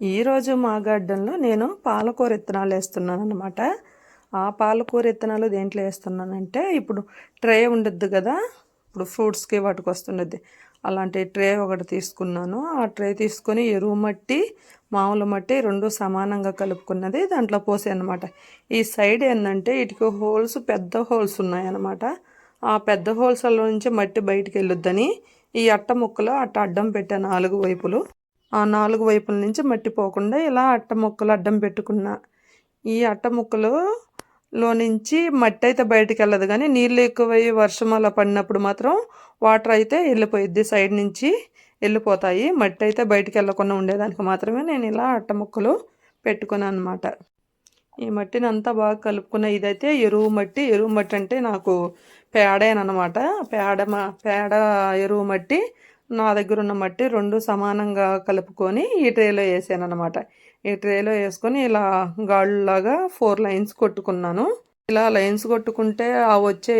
ఈరోజు మా గార్డెన్లో నేను పాలకూర విత్తనాలు వేస్తున్నాను అనమాట ఆ పాలకూర విత్తనాలు దేంట్లో వేస్తున్నానంటే ఇప్పుడు ట్రే ఉండద్దు కదా ఇప్పుడు ఫ్రూట్స్కి వాటికి వస్తుండద్ది అలాంటి ట్రే ఒకటి తీసుకున్నాను. ఆ ట్రే తీసుకొని ఎరువు మట్టి మామూలు మట్టి రెండు సమానంగా కలుపుకున్నది దాంట్లో పోసే అనమాట ఈ సైడ్ ఏంటంటే ఇటుక హోల్స్ పెద్ద హోల్స్ ఉన్నాయన్నమాట. ఆ పెద్ద హోల్స్లో నుంచి మట్టి బయటికి వెళ్ళొద్దని ఈ అట్ట ముక్కలు అట్ట అడ్డం పెట్టాను నాలుగు వైపులు. ఆ నాలుగు వైపుల నుంచి మట్టి పోకుండా ఇలా అట్ట ముక్కలు అడ్డం పెట్టుకున్నా. ఈ అట్ట ముక్కలు లో నుంచి మట్టి అయితే బయటికి వెళ్ళదు కానీ నీళ్ళు ఎక్కువై వర్షం అలా పడినప్పుడు మాత్రం వాటర్ అయితే వెళ్ళిపోయిద్ది సైడ్ నుంచి వెళ్ళిపోతాయి. మట్టి అయితే బయటికి వెళ్ళకుండా ఉండేదానికి మాత్రమే నేను ఇలా అట్ట ముక్కలు పెట్టుకున్నాను అనమాట ఈ మట్టిని అంతా బాగా కలుపుకున్న ఇదైతే ఎరువు మట్టి. ఎరువు మట్టి అంటే నాకు పేడేనమాట పేడ పేడ ఎరువు మట్టి నా దగ్గర ఉన్న మట్టి రెండు సమానంగా కలుపుకొని ఈ ట్రేలో వేసాను అనమాట ఈ ట్రేలో వేసుకొని ఇలా గాళ్ళలాగా ఫోర్ లైన్స్ కొట్టుకున్నాను. ఇలా లైన్స్ కొట్టుకుంటే ఆ వచ్చే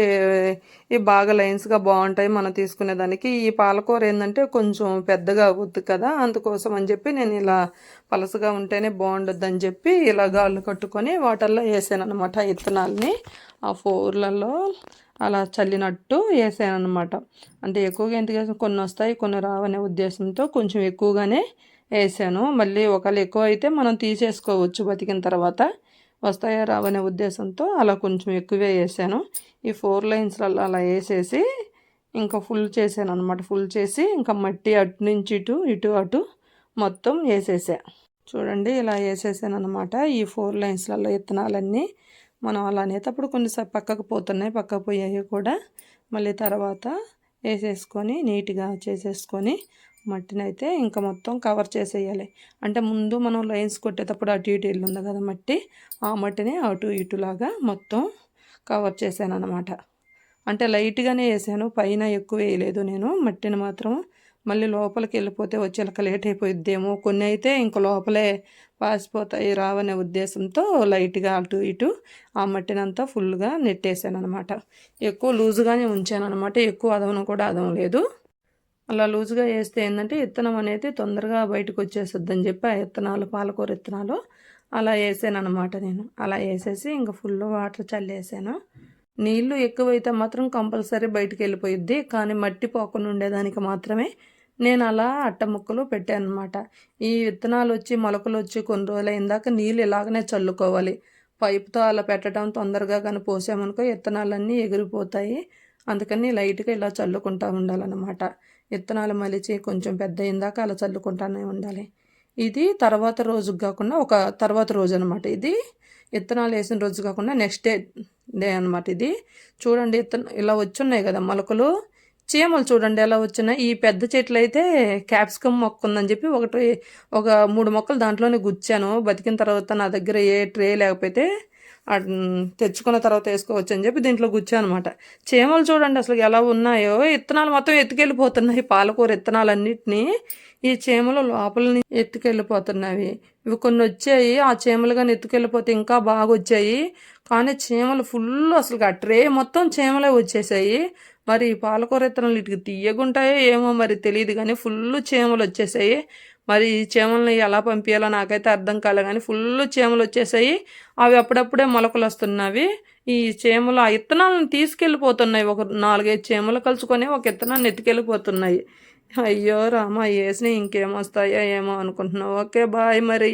ఈ బాగా లైన్స్గా బాగుంటాయి మనం తీసుకునే దానికి. ఈ పాలకూర ఏంటంటే కొంచెం పెద్దగా అవుద్ది కదా అందుకోసం అని చెప్పి నేను ఇలా పలసగా ఉంటేనే బాగుండద్దు అని చెప్పి ఇలా గాళ్ళు కట్టుకొని వాటర్లో వేసాను అనమాట ఇత్తనాలని. ఆ ఫోర్లలో అలా చల్లినట్టు వేసాను అనమాట అంటే ఎక్కువగా ఎందుకు కొన్ని వస్తాయి కొన్ని రావనే ఉద్దేశంతో కొంచెం ఎక్కువగానే వేసాను. మళ్ళీ ఒకవేళ ఎక్కువ అయితే మనం తీసేసుకోవచ్చు బతికిన తర్వాత. వస్తాయా రావనే ఉద్దేశంతో అలా కొంచెం ఎక్కువే వేసాను. ఈ ఫోర్ లైన్స్లలో అలా వేసేసి ఇంకా ఫుల్ చేశాను అనమాట ఫుల్ చేసి ఇంకా మట్టి అటు నుంచి ఇటు ఇటు అటు మొత్తం వేసేసా. చూడండి ఇలా వేసేసాను అనమాట ఈ ఫోర్ లైన్స్లలో విత్తనాలన్నీ మనం అలా అనేటప్పుడు కొన్నిసార్లు పక్కకు పోతున్నాయి పక్కకు పోయాయి కూడా. మళ్ళీ తర్వాత వేసేసుకొని నీట్గా చేసేసుకొని మట్టిని అయితే ఇంకా మొత్తం కవర్ చేసేయాలి. అంటే ముందు మనం లైన్స్ కొట్టేటప్పుడు అటు ఇటు ఇల్లు ఉంది కదా మట్టి ఆ మట్టిని అటు ఇటులాగా మొత్తం కవర్ చేశాను అనమాట అంటే లైట్గానే వేసాను పైన ఎక్కువ వేయలేదు నేను. మట్టిని మాత్రం మళ్ళీ లోపలికి వెళ్ళిపోతే వచ్చేలక లేట్ అయిపోయిద్దేమో. కొన్ని అయితే ఇంక లోపలే పాసిపోతాయి రావనే ఉద్దేశంతో లైట్గా అటు ఇటు ఆ మట్టినంతా ఫుల్గా నెట్టేసాను అనమాట ఎక్కువ లూజుగానే ఉంచాను అనమాట ఎక్కువ అదవను కూడా అదవం లేదు. అలా లూజుగా వేస్తే ఏంటంటే విత్తనం అనేది తొందరగా బయటకు వచ్చేస్తుంది అని చెప్పి ఆ విత్తనాలు పాలకూర విత్తనాలు అలా వేసాను అనమాట నేను. అలా వేసేసి ఇంకా ఫుల్ వాటర్ చల్లేసాను. నీళ్ళు ఎక్కువైతే మాత్రం కంపల్సరీ బయటికి వెళ్ళిపోయిద్ది. కానీ మట్టి పోకుండా ఉండేదానికి మాత్రమే నేను అలా అట్ట ముక్కలు పెట్టాను అనమాట ఈ విత్తనాలు వచ్చి మొలకలు వచ్చి కొన్ని రోజులు అయిందాక నీళ్ళు ఇలాగనే చల్లుకోవాలి. పైపుతో అలా పెట్టడం తొందరగా కానీ పోసామనుకో విత్తనాలన్నీ ఎగిరిపోతాయి. అందుకని లైట్గా ఇలా చల్లుకుంటూ ఉండాలన్నమాట. విత్తనాలు మలిచి కొంచెం పెద్ద అయిందాక అలా చల్లుకుంటానే ఉండాలి. ఇది తర్వాత రోజు కాకుండా ఒక తర్వాత రోజు అనమాట ఇది. విత్తనాలు వేసిన రోజు కాకుండా నెక్స్ట్ డే డే అనమాట ఇది. చూడండి విత్తనం ఇలా వచ్చున్నాయి కదా మొలకలు. చీమలు చూడండి ఎలా వచ్చినాయి. ఈ పెద్ద చెట్లు అయితే క్యాప్సికమ్ మొక్క ఉందని చెప్పి ఒకటి ఒక మూడు మొక్కలు దాంట్లోనే గుచ్చాను. బతికిన తర్వాత నా దగ్గర ఏ ట్రే లేకపోతే తెచ్చుకున్న తర్వాత వేసుకోవచ్చు అని చెప్పి దీంట్లో అనమాట చీమలు చూడండి అసలు ఎలా ఉన్నాయో. ఇత్తనాలు మొత్తం ఎత్తుకెళ్ళిపోతున్నాయి. పాలకూర ఇత్తనాలన్నింటినీ ఈ చీమలు లోపలని ఎత్తుకెళ్ళిపోతున్నాయి. ఇవి కొన్ని వచ్చాయి. ఆ చీమలు కానీ ఎత్తుకెళ్ళిపోతే ఇంకా బాగా వచ్చాయి కానీ చీమలు ఫుల్ అసలు ఆ ట్రే మొత్తం చీమలే వచ్చేసాయి. మరి పాలకూర ఇత్తనాలు ఇటుకి తీయగుంటాయో ఏమో మరి తెలియదు కానీ ఫుల్ చీమలు వచ్చేసాయి. మరి ఈ చీమల్ని ఎలా పంపించాలో నాకైతే అర్థం కాలే కానీ ఫుల్ చీమలు వచ్చేసాయి. అవి అప్పుడప్పుడే మొలకలు వస్తున్నవి. ఈ చీమలు ఆ ఇత్తనాలను తీసుకెళ్ళిపోతున్నాయి. ఒక నాలుగైదు చీమలు కలుసుకొని ఒక ఇత్తనాన్ని ఎత్తుకెళ్ళిపోతున్నాయి అయ్యో రామా వేసినవి ఇంకేమొస్తాయో ఏమో అనుకుంటున్నావు. ఓకే బాయ్ మరి.